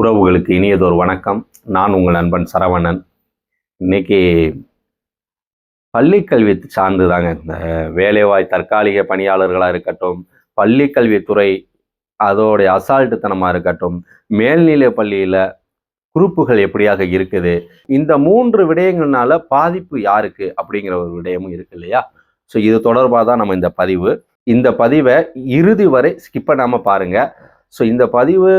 உறவுகளுக்கு இனியதொரு வணக்கம். நான் உங்கள் நண்பன் சரவணன். இன்னைக்கு பள்ளிக்கல்வி சார்ந்து தாங்க இந்த வேலைவாய் தற்காலிக பணியாளர்களாக இருக்கட்டும் பள்ளிக்கல்வித்துறை அதோடைய அசால்ட்டுத்தனமாக இருக்கட்டும் மேல்நிலை பள்ளியில் குறிப்புகள் எப்படியாக இருக்குது இந்த மூன்று விடயங்கள்னால பாதிப்பு யாருக்கு அப்படிங்கிற ஒரு விடயமும் இருக்கு இல்லையா? ஸோ இது தொடர்பாக தான் நம்ம இந்த பதிவு. இந்த பதிவை இறுதி வரை ஸ்கிப் பண்ணாமல் பாருங்கள் ஸோ இந்த பதிவு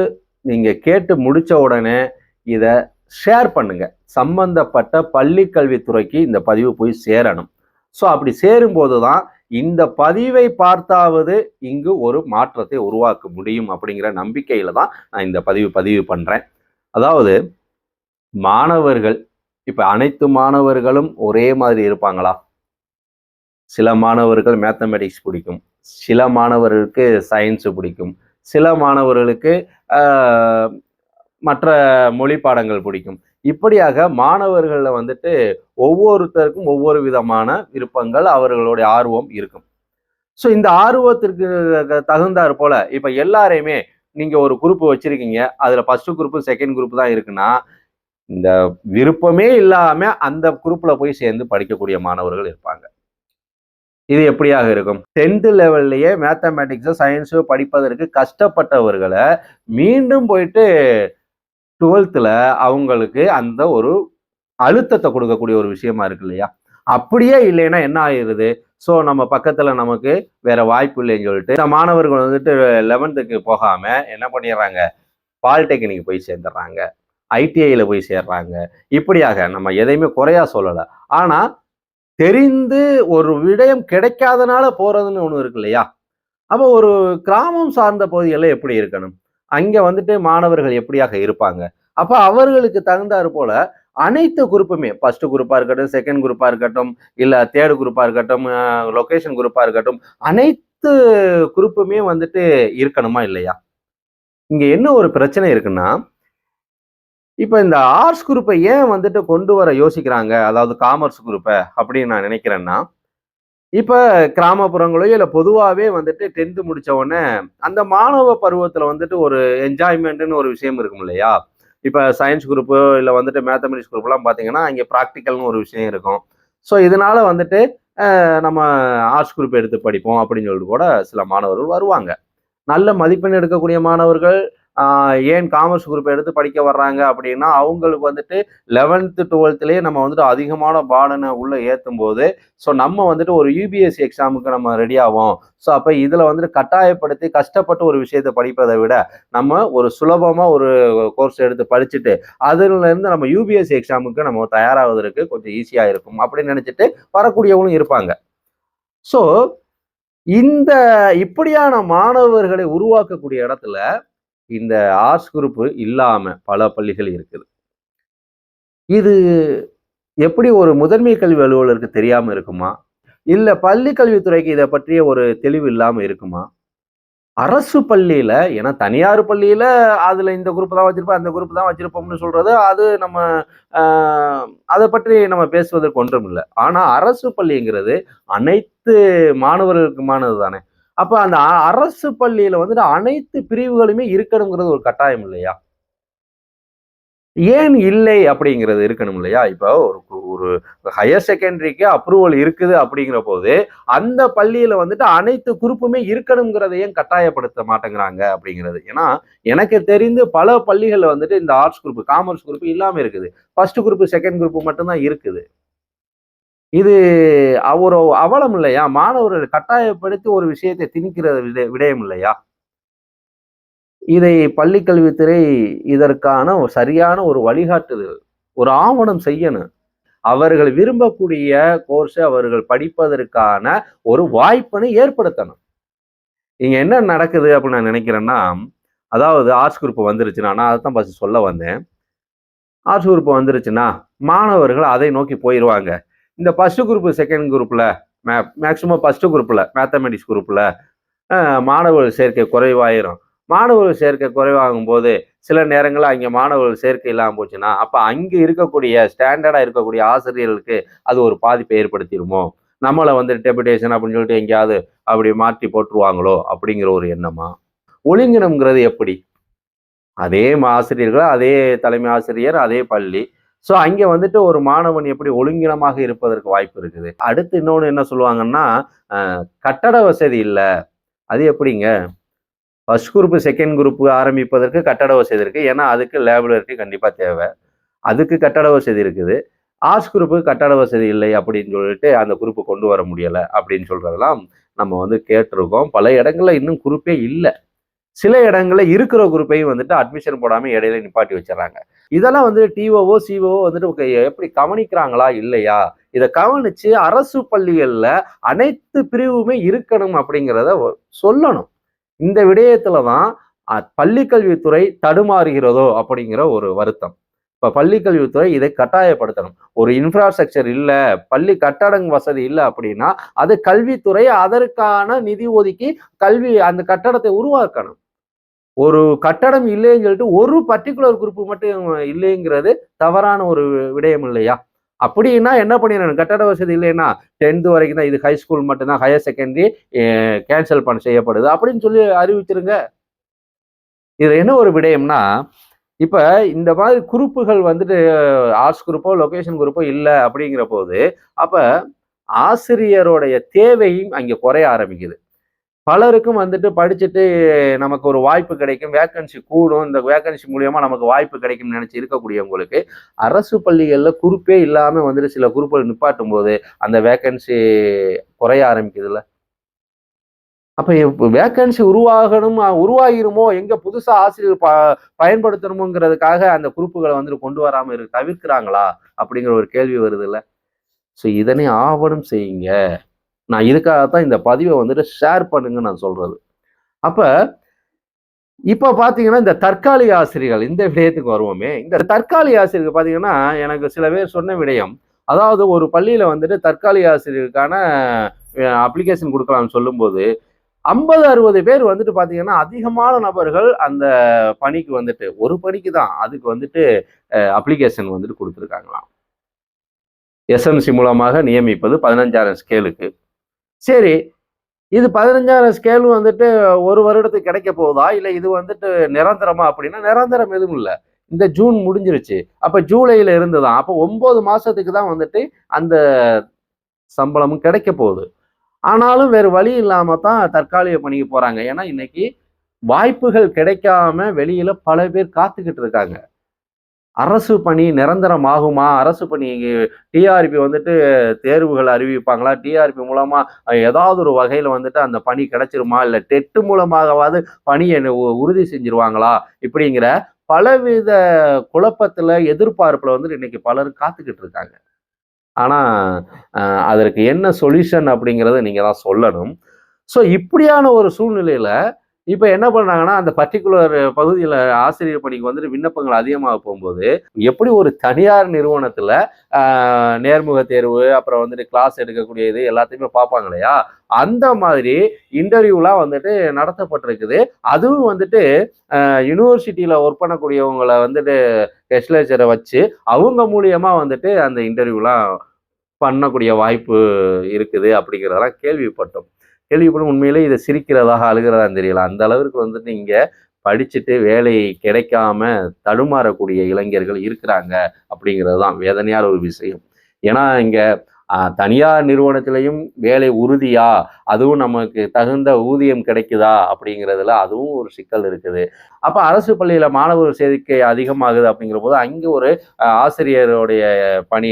நீங்கள் கேட்டு முடிச்ச உடனே இதை ஷேர் பண்ணுங்க. சம்பந்தப்பட்ட பள்ளி கல்வித்துறைக்கு இந்த பதிவு போய் சேரணும். ஸோ அப்படி சேரும்போது தான் இந்த பதிவை பார்த்தாவது இங்கு ஒரு மாற்றத்தை உருவாக்க முடியும் அப்படிங்கிற நம்பிக்கையில் தான் நான் இந்த பதிவு பதிவு பண்ணுறேன் அதாவது மாணவர்கள் இப்போ அனைத்து மாணவர்களும் ஒரே மாதிரி இருப்பாங்களா? சில மாணவர்கள் மேத்தமெட்டிக்ஸ் பிடிக்கும். சில மாணவர்களுக்கு சயின்ஸு பிடிக்கும். சில மாணவர்களுக்கு மற்ற மொழி பாடங்கள் பிடிக்கும். இப்படியாக மாணவர்களில் வந்துட்டு ஒவ்வொருத்தருக்கும் ஒவ்வொரு விதமான விருப்பங்கள் அவர்களுடைய ஆர்வம் இருக்கும். ஸோ இந்த ஆர்வத்திற்கு தகுந்தாற் போல இப்போ எல்லாரையுமே நீங்கள் ஒரு குரூப் வச்சுருக்கீங்க அதில் ஃபஸ்ட்டு குரூப் செகண்ட் குரூப் தான் இருக்குன்னா இந்த விருப்பமே இல்லாமல் அந்த குரூப்பில் போய் சேர்ந்து படிக்கக்கூடிய மாணவர்கள் இருப்பாங்க. இது எப்படியாக இருக்கும்? டென்த் லெவல்லையே மேத்தமேட்டிக்ஸோ சயின்ஸோ படிப்பதற்கு கஷ்டப்பட்டவர்களை மீண்டும் போயிட்டு டுவெல்த்தில் அவங்களுக்கு அந்த ஒரு அழுத்தத்தை கொடுக்கக்கூடிய ஒரு விஷயமா இருக்கு இல்லையா? அப்படியே இல்லைன்னா என்ன ஆயிருது ஸோ நம்ம பக்கத்தில் நமக்கு வேற வாய்ப்பு இல்லைன்னு சொல்லிட்டு இந்த மாணவர்கள் வந்துட்டு லெவன்த்துக்கு போகாமல் என்ன பண்ணிடுறாங்க? பாலிடெக்னிக் போய் சேர்ந்துடுறாங்க. ஐடிஐயில் போய் சேர்றாங்க. இப்படியாக நம்ம எதையுமே குறையா சொல்லலை. ஆனால் தெரிந்து ஒரு விடயம் கிடைக்காதனால போறதுன்னு ஒன்று இருக்கு இல்லையா? அப்போ ஒரு கிராமம் சார்ந்த பகுதிகளில் எப்படி இருக்கணும்? அங்கே வந்துட்டு மாணவர்கள் எப்படியாக இருப்பாங்க? அப்போ அவர்களுக்கு தகுந்தாறு போல அனைத்து குரூப்புமே ஃபர்ஸ்ட் குரூப்பாக இருக்கட்டும் செகண்ட் குரூப்பாக இருக்கட்டும் இல்லை தேர்ட் குரூப்பாக இருக்கட்டும் லொக்கேஷன் குரூப்பாக இருக்கட்டும் அனைத்து குரூப்புமே வந்துட்டு இருக்கணுமா இல்லையா? இங்கே என்ன ஒரு பிரச்சனை இருக்குன்னா இப்போ இந்த ஆர்ட்ஸ் குரூப்பை ஏன் வந்துட்டு கொண்டு வர யோசிக்கிறாங்க? அதாவது காமர்ஸ் குரூப்பை அப்படின்னு நான் நினைக்கிறேன்னா இப்போ கிராமப்புறங்களோ இல்லை பொதுவாகவே வந்துட்டு டென்த்து முடித்த உடனே அந்த மாணவ பருவத்தில் வந்துட்டு ஒரு என்ஜாய்மெண்ட்டுன்னு ஒரு விஷயம் இருக்கும் இல்லையா? இப்போ சயின்ஸ் குரூப்பு இல்லை வந்துட்டு மேத்தமெட்டிக்ஸ் குரூப்லாம் பார்த்தீங்கன்னா இங்கே ப்ராக்டிக்கல்னு ஒரு விஷயம் இருக்கும். ஸோ இதனால வந்துட்டு நம்ம ஆர்ட்ஸ் குரூப் எடுத்து படிப்போம் அப்படின்னு சொல்லிட்டு கூட சில மாணவர்கள் வருவாங்க. நல்ல மதிப்பெண் எடுக்கக்கூடிய மாணவர்கள் ஏன் காமர்ஸ் குரூப் எடுத்து படிக்க வர்றாங்க அப்படின்னா அவங்களுக்கு வந்துட்டு லெவன்த்து டுவெல்த்துலேயே நம்ம வந்துட்டு அதிகமான பாடனை உள்ளே ஏற்றும் போது ஸோ நம்ம வந்துட்டு ஒரு யூபிஎஸ்சி எக்ஸாமுக்கு நம்ம ரெடி ஆகும் ஸோ அப்போ இதில் வந்துட்டு கட்டாயப்படுத்தி கஷ்டப்பட்டு ஒரு விஷயத்தை படிப்பதை விட நம்ம ஒரு சுலபமாக ஒரு கோர்ஸ் எடுத்து படிச்சுட்டு அதுலேருந்து நம்ம யூபிஎஸ்சி எக்ஸாமுக்கு நம்ம தயாராவதற்கு கொஞ்சம் ஈஸியாக இருக்கும் அப்படின்னு நினச்சிட்டு வரக்கூடியவங்களும் இருப்பாங்க. ஸோ இந்த இப்படியான மாணவர்களை உருவாக்கக்கூடிய இடத்துல இந்த ஆர்ட்ஸ் குரூப் இல்லாம பல பள்ளிகள் இருக்குது. இது எப்படி ஒரு முதன்மை கல்வி அலுவலருக்கு தெரியாமல் இருக்குமா? இல்லை பள்ளி கல்வித்துறைக்கு இதை பற்றிய ஒரு தெளிவு இல்லாமல் இருக்குமா? அரசு பள்ளியில ஏன்னா தனியார் பள்ளியில அதில் இந்த குரூப் தான் வச்சிருப்போம் அந்த குரூப் தான் வச்சிருப்போம்னு சொல்றது அது நம்ம அதை பற்றி நம்ம பேசுவதற்கு ஒன்றும் இல்லை ஆனா அரசு பள்ளிங்கிறது அனைத்து மாணவர்களுக்குமானது தானே அப்ப அந்த அரசு பள்ளியில வந்துட்டு அனைத்து பிரிவுகளுமே இருக்கணுங்கிறது ஒரு கட்டாயம் இல்லையா? ஏன் இல்லை அப்படிங்கிறது இருக்கணும் இல்லையா? இப்போ ஒரு ஒரு ஹையர் செகண்டரிக்கு அப்ரூவல் இருக்குது அப்படிங்கிற போது அந்த பள்ளியில வந்துட்டு அனைத்து குரூப்புமே இருக்கணுங்கிறத ஏன் கட்டாயப்படுத்த மாட்டேங்கிறாங்க அப்படிங்கிறது? ஏன்னா எனக்கு தெரிந்து பல பள்ளிகளில் வந்துட்டு இந்த ஆர்ட்ஸ் குரூப் காமர்ஸ் குரூப் இல்லாமல் இருக்குது. ஃபர்ஸ்ட் குரூப் செகண்ட் குரூப் மட்டும்தான் இருக்குது. இது அ- ஒரு அவலம் இல்லையா? மாணவர்கள் கட்டாயப்படுத்தி ஒரு விஷயத்தை திணிக்கிற விட விடயம் இல்லையா? இதை பள்ளிக்கல்வித்துறை இதற்கான ஒரு சரியான ஒரு வழிகாட்டுதல் ஒரு ஆவணம் செய்யணும். அவர்கள் விரும்பக்கூடிய கோர்ஸ் அவர்கள் படிப்பதற்கான ஒரு வாய்ப்பினை ஏற்படுத்தணும். இங்க என்ன நடக்குது அப்படின்னு நான் நினைக்கிறேன்னா அதாவது ஆர்ட்ஸ் குரூப் வந்துருச்சுன்னா நான் அதை தான் ஃபர்ஸ்ட் சொல்ல வந்தேன். ஆர்ட்ஸ் குரூப் வந்துருச்சுன்னா மாணவர்கள் அதை நோக்கி போயிடுவாங்க இந்த ஃபஸ்ட்டு குரூப் செகண்ட் குரூப்பில் மே மேக்சிமம் ஃபஸ்ட்டு குரூப்பில் மேத்தமெட்டிக்ஸ் குரூப்பில் மாணவர்கள் சேர்க்கை குறைவாயிரும். மாணவர்கள் சேர்க்கை குறைவாகும் போது சில நேரங்களில் அங்கே மாணவர்கள் சேர்க்கை இல்லாமல் போச்சுன்னா அப்போ அங்கே இருக்கக்கூடிய ஸ்டாண்டர்டாக இருக்கக்கூடிய ஆசிரியர்களுக்கு அது ஒரு பாதிப்பை ஏற்படுத்திடுமோ நம்மளை வந்து டெபுடேஷன் அப்படின்னு சொல்லிட்டு எங்கேயாவது அப்படி மாற்றி போட்டுருவாங்களோ? அப்படிங்கிற ஒரு எண்ணமா? ஒழுங்கினம்ங்கிறது எப்படி? அதே ஆசிரியர்கள் அதே தலைமை ஆசிரியர் அதே பள்ளி ஸோ அங்கே வந்துட்டு ஒரு மாணவன் எப்படி ஒழுங்கினமாக இருப்பதற்கு வாய்ப்பு இருக்குது. அடுத்து இன்னொன்று என்ன சொல்லுவாங்கன்னா கட்டட வசதி இல்லை. அது எப்படிங்க? ஃபர்ஸ்ட் குரூப் செகண்ட் குரூப் ஆரம்பிப்பதற்கு கட்டட வசதி இருக்குது ஏன்னா அதுக்கு லேபுலருக்கு கண்டிப்பாக தேவை. அதுக்கு கட்டட வசதி இருக்குது. ஆர்ட்ஸ் குரூப்புக்கு கட்டட வசதி இல்லை அப்படின்னு சொல்லிட்டு அந்த குரூப்பு கொண்டு வர முடியலை அப்படின்னு சொல்கிறதெல்லாம் நம்ம வந்து கேட்டிருக்கோம். பல இடங்களில் இன்னும் குரூப்பே இல்லை. சில இடங்களில் இருக்கிற குரூப்பையும் வந்துட்டு அட்மிஷன் போடாமல் இடையில நிப்பாட்டி வச்சிடறாங்க. இதெல்லாம் வந்து டிஓஓ சிஓஓ வந்துட்டு எப்படி கவனிக்கிறாங்களா இல்லையா? இதை கவனிச்சு அரசு பள்ளிகளில் அனைத்து பிரிவுமே இருக்கணும் அப்படிங்கிறத சொல்லணும். இந்த விடயத்துல தான் பள்ளிக்கல்வித்துறை தடுமாறுகிறதோ அப்படிங்கிற ஒரு வருத்தம். இப்போ பள்ளிக்கல்வித்துறை இதை கட்டாயப்படுத்தணும். ஒரு இன்ஃப்ராஸ்ட்ரக்சர் இல்லை பள்ளி கட்டடங் வசதி இல்லை அப்படின்னா அது கல்வித்துறை அதற்கான நிதி ஒதுக்கி கல்வி அந்த கட்டடத்தை உருவாக்கணும். ஒரு கட்டடம் இல்லைன்னு சொல்லிட்டு ஒரு பர்டிகுலர் குரூப் மட்டும் இல்லைங்கிறது தவறான ஒரு விடயம் இல்லையா? அப்படின்னா என்ன பண்ணிடணும்? கட்டட வசதி இல்லைன்னா டென்த் வரைக்கும் தான் இது ஹை ஸ்கூல் மட்டும்தான் ஹையர் செகண்டரி கேன்சல் பண்ண செய்யப்படுது அப்படின்னு சொல்லி அறிவிச்சிருங்க. இது என்ன ஒரு விடயம்னா இப்போ இந்த மாதிரி குரூப்புகள் வந்துட்டு ஆர்ட்ஸ் குரூப்போ லொக்கேஷன் குரூப்போ இல்லை அப்படிங்கிற போது அப்போ ஆசிரியருடைய தேவையும் அங்கே குறைய ஆரம்பிக்குது. பலருக்கும் வந்துட்டு படிச்சுட்டு நமக்கு ஒரு வாய்ப்பு கிடைக்கும் வேக்கன்சி கூடும் இந்த வேக்கன்சி மூலியமாக நமக்கு வாய்ப்பு கிடைக்கும்னு நினச்சி இருக்கக்கூடியவங்களுக்கு அரசு பள்ளிகளில் குரூப்பே இல்லாமல் வந்துட்டு சில குரூப்புகள் நிப்பாட்டும் போது அந்த வேக்கன்சி குறைய ஆரம்பிக்குதுல்ல? அப்போ வேக்கன்சி உருவாகணும் உருவாகிருமோ எங்க புதுசா ஆசிரியர் ப பயன்படுத்தணுமோங்கிறதுக்காக அந்த குரூப்புகளை வந்துட்டு கொண்டு வராம இரு தவிர்க்கிறாங்களா? அப்படிங்கிற ஒரு கேள்வி வருது இல்லை. ஸோ இதனை ஆவணம் செய்யுங்க. நான் இதுக்காகத்தான் இந்த பதிவை வந்துட்டு ஷேர் பண்ணுங்க நான் சொல்றது. அப்ப இப்போ பார்த்தீங்கன்னா இந்த தற்காலிக ஆசிரியர்கள் இந்த விடயத்துக்கு வருவோமே. இந்த தற்காலிக ஆசிரியர்கள் பார்த்தீங்கன்னா எனக்கு சில பேர் சொன்ன விடயம் அதாவது ஒரு பள்ளியில் வந்துட்டு தற்காலிக ஆசிரியருக்கான அப்ளிகேஷன் கொடுக்கலாம்னு சொல்லும்போது ஐம்பது அறுபது பேர் வந்துட்டு பார்த்தீங்கன்னா அதிகமான நபர்கள் அந்த பணிக்கு வந்துட்டு ஒரு பணிக்கு தான் அதுக்கு வந்துட்டு அப்ளிகேஷன் வந்துட்டு கொடுத்துருக்காங்களாம். எஸ்எம்சி மூலமாக நியமிப்பது பதினஞ்சாயிரம் ஸ்கேலுக்கு சரி இது பதினஞ்சாயிரம் ஸ்கேல் வந்துட்டு ஒரு வருடத்துக்கு கிடைக்க போகுதா? இல்லை இது வந்துட்டு நிரந்தரமா அப்படின்னா நிரந்தரம் எதுவும் இல்லை. இந்த ஜூன் முடிஞ்சிருச்சு. அப்போ ஜூலையில் இருந்து தான் அப்போ ஒம்பது மாதத்துக்கு தான் வந்துட்டு அந்த சம்பளமும் கிடைக்க போகுது. ஆனாலும் வேறு வழி இல்லாமல் தான் தற்காலிக பணிக்கு போகிறாங்க ஏன்னா இன்னைக்கு வாய்ப்புகள் கிடைக்காம வெளியில் பல பேர் காத்துக்கிட்டு இருக்காங்க. அரசு பணி நிரந்தரமாகுமா அரசு பணி டிஆர்பி வந்துட்டு தேர்வுகள் அறிவிப்பாங்களா? டிஆர்பி மூலமா ஏதாவது ஒரு வகையில் வந்துட்டு அந்த பணி கிடைச்சிருமா? இல்லை டெட்டு மூலமாகவாது பணியை உ- உறுதி செஞ்சிருவாங்களா? இப்படிங்கிற பலவித குழப்பத்தில் எதிர்பார்ப்பில் வந்துட்டு இன்னைக்கு பலர் காத்துக்கிட்டு இருக்காங்க. ஆனால் அதற்கு என்ன சொல்யூஷன் அப்படிங்கிறத நீங்கள் தான் சொல்லணும். ஸோ இப்படியான ஒரு சூழ்நிலையில் இப்போ என்ன பண்ணுறாங்கன்னா அந்த பர்டிகுலர் பகுதியில் ஆசிரியர் பணிக்கு வந்துட்டு விண்ணப்பங்கள் அதிகமாக போகும்போது எப்படி ஒரு தனியார் நிறுவனத்தில் நேர்முக தேர்வு அப்புறம் வந்துட்டு கிளாஸ் எடுக்கக்கூடிய இது எல்லாத்தையுமே பார்ப்பாங்க இல்லையா? அந்த மாதிரி இன்டர்வியூலாம் வந்துட்டு நடத்தப்பட்டிருக்குது. அதுவும் வந்துட்டு யூனிவர்சிட்டியில் ஒர்க் பண்ணக்கூடியவங்களை வந்துட்டு கெஸ்ட் வச்சு அவங்க மூலியமாக வந்துட்டு அந்த இன்டர்வியூலாம் பண்ணக்கூடிய வாய்ப்பு இருக்குது அப்படிங்கிறதெல்லாம் கேள்விப்பட்டோம். கேள்விப்படும் உண்மையிலே இதை சிரிக்கிறதாக அழுகிறதான்னு தெரியல. அந்த அளவிற்கு வந்துட்டு இங்கே படிச்சுட்டு வேலை கிடைக்காம தடுமாறக்கூடிய இளைஞர்கள் இருக்கிறாங்க அப்படிங்கிறது தான் வேதனையான ஒரு விஷயம். ஏன்னா இங்கே தனியார் நிறுவனத்திலையும் வேலை உறுதியா? அதுவும் நமக்கு தகுந்த ஊதியம் கிடைக்குதா? அப்படிங்கிறதுல அதுவும் ஒரு சிக்கல் இருக்குது. அப்போ அரசு பள்ளியில் மாணவர் சேர்க்கை அதிகமாகுது அப்படிங்கிற போது அங்கே ஒரு ஆசிரியருடைய பணி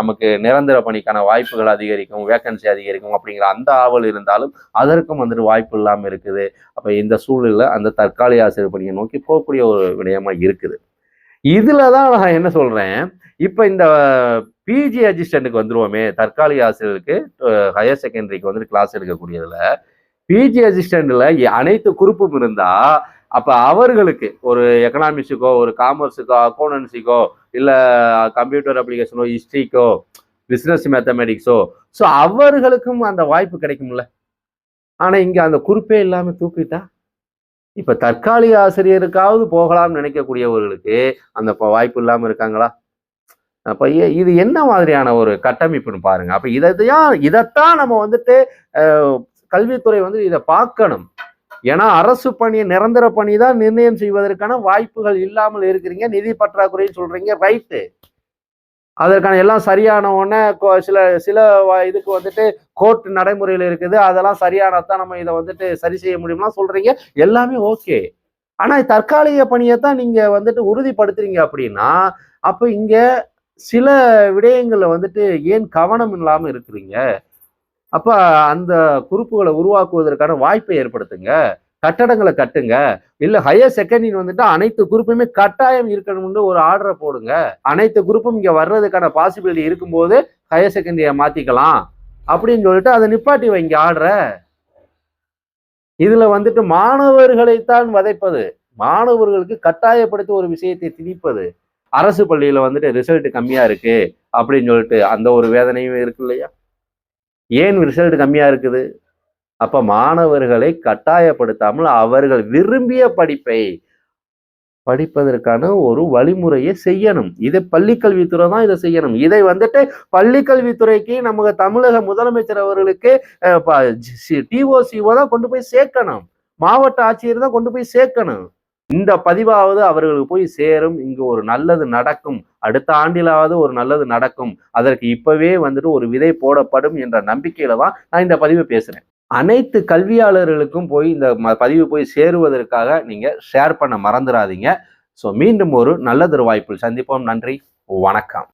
நமக்கு நிரந்தர பணிக்கான வாய்ப்புகள் அதிகரிக்கும் வேக்கன்சி அதிகரிக்கும் அப்படிங்கிற அந்த ஆவல் இருந்தாலும் அதற்கும் வந்துட்டு வாய்ப்பு இல்லாமல் இருக்குது. அப்போ இந்த சூழலில் அந்த தற்காலிக ஆசிரியர் பணியை நோக்கி போகக்கூடிய ஒரு விடயமாக இருக்குது. இதில் தான் நான் என்ன சொல்கிறேன் இப்போ இந்த பிஜி அசிஸ்டண்ட்டுக்கு வந்துருவோமே. தற்காலிக ஆசிரியருக்கு ஹையர் செகண்டரிக்கு வந்துட்டு கிளாஸ் எடுக்கக்கூடியதுல. பிஜி அசிஸ்டண்ட்ல அனைத்து குறிப்பும் இருந்தா அப்ப அவர்களுக்கு ஒரு எக்கனாமிக்ஸுக்கோ ஒரு காமர்ஸுக்கோ அக்கௌண்டன்சிக்கோ இல்ல கம்ப்யூட்டர் அப்ளிகேஷனோ ஹிஸ்ட்ரிக்கோ பிஸ்னஸ் மேத்தமெட்டிக்ஸோ ஸோ அவர்களுக்கும் அந்த வாய்ப்பு கிடைக்கும்ல. ஆனால் இங்கே அந்த குறிப்பே இல்லாமல் தூக்கிட்டா? இப்போ தற்காலிக ஆசிரியருக்காவது போகலாம்னு நினைக்கக்கூடியவர்களுக்கு அந்த வாய்ப்பு இல்லாமல் இருக்காங்களா? அப்போ இது என்ன மாதிரியான ஒரு கட்டமைப்புன்னு பாருங்க. அப்போ இதையா இதைத்தான் நம்ம வந்துட்டு கல்வித்துறை வந்து இதை பார்க்கணும். ஏன்னா அரசு பணி நிரந்தர பணி தான் நிர்ணயம் செய்வதற்கான வாய்ப்புகள் இல்லாமல் இருக்கிறீங்க. நிதி பற்றாக்குறைன்னு சொல்றீங்க. ரைட்டு அதற்கான எல்லாம் சரியான உடனே சில சில இதுக்கு வந்துட்டு கோர்ட் நடைமுறையில் இருக்குது. அதெல்லாம் சரியானதான் நம்ம இதை வந்துட்டு சரி செய்ய முடியும்லாம் சொல்றீங்க. எல்லாமே ஓகே ஆனால் தற்காலிக பணியை தான் நீங்கள் வந்துட்டு உறுதிப்படுத்துறீங்க அப்படின்னா அப்போ இங்கே சில விடயங்களில் வந்துட்டு ஏன் கவனம் இல்லாமல் இருக்கிறீங்க? அப்போ அந்த குறிப்புகளை உருவாக்குவதற்கான வாய்ப்பை ஏற்படுத்துங்க. கட்டடங்களை கட்டுங்க. இல்லை ஹையர் செகண்டரி வந்துட்டு அனைத்து குரூப்புமே கட்டாயம் இருக்கணும்னு ஒரு ஆர்டரை போடுங்க. அனைத்து குரூப்பும் இங்கே வர்றதுக்கான பாசிபிலிட்டி இருக்கும்போது ஹையர் செகண்டரியை மாற்றிக்கலாம் அப்படின்னு சொல்லிட்டு அதை நிப்பாட்டி வைங்க ஆர்டரை இதில் வந்துட்டு மாணவர்களைத்தான் வதைப்பது. மாணவர்களுக்கு கட்டாயப்படுத்தி ஒரு விஷயத்தை திணிப்பது. அரசு பள்ளியில வந்துட்டு ரிசல்ட் கம்மியா இருக்கு அப்படின்னு சொல்லிட்டு அந்த ஒரு வேதனையும் இருக்கு இல்லையா? ஏன் ரிசல்ட் கம்மியா இருக்குது? அப்ப மாணவர்களை கட்டாயப்படுத்தாமல் அவர்கள் விரும்பிய படிப்பை படிப்பதற்கான ஒரு வழிமுறையை செய்யணும். இதை பள்ளிக்கல்வித்துறை தான் இதை செய்யணும். இதை வந்துட்டு பள்ளிக்கல்வித்துறைக்கு நம்ம தமிழக முதலமைச்சர் அவர்களுக்கு டிஓசிஓ தான் கொண்டு போய் சேர்க்கணும். மாவட்ட ஆட்சியர் தான் கொண்டு போய் சேர்க்கணும். இந்த பதிவாவது அவர்களுக்கு போய் சேரும். இங்கு ஒரு நல்லது நடக்கும். அடுத்த ஆண்டிலாவது ஒரு நல்லது நடக்கும். அதற்கு இப்பவே வந்துட்டு ஒரு விதை போடப்படும் என்ற நம்பிக்கையில தான் நான் இந்த பதிவை பேசுறேன். அனைத்து கல்வியாளர்களுக்கும் போய் இந்த ம- பதிவு போய் சேருவதற்காக நீங்க ஷேர் பண்ண மறந்துடாதீங்க ஸோ மீண்டும் ஒரு நல்லதொரு வாய்ப்பில் சந்திப்போம். நன்றி. வணக்கம்.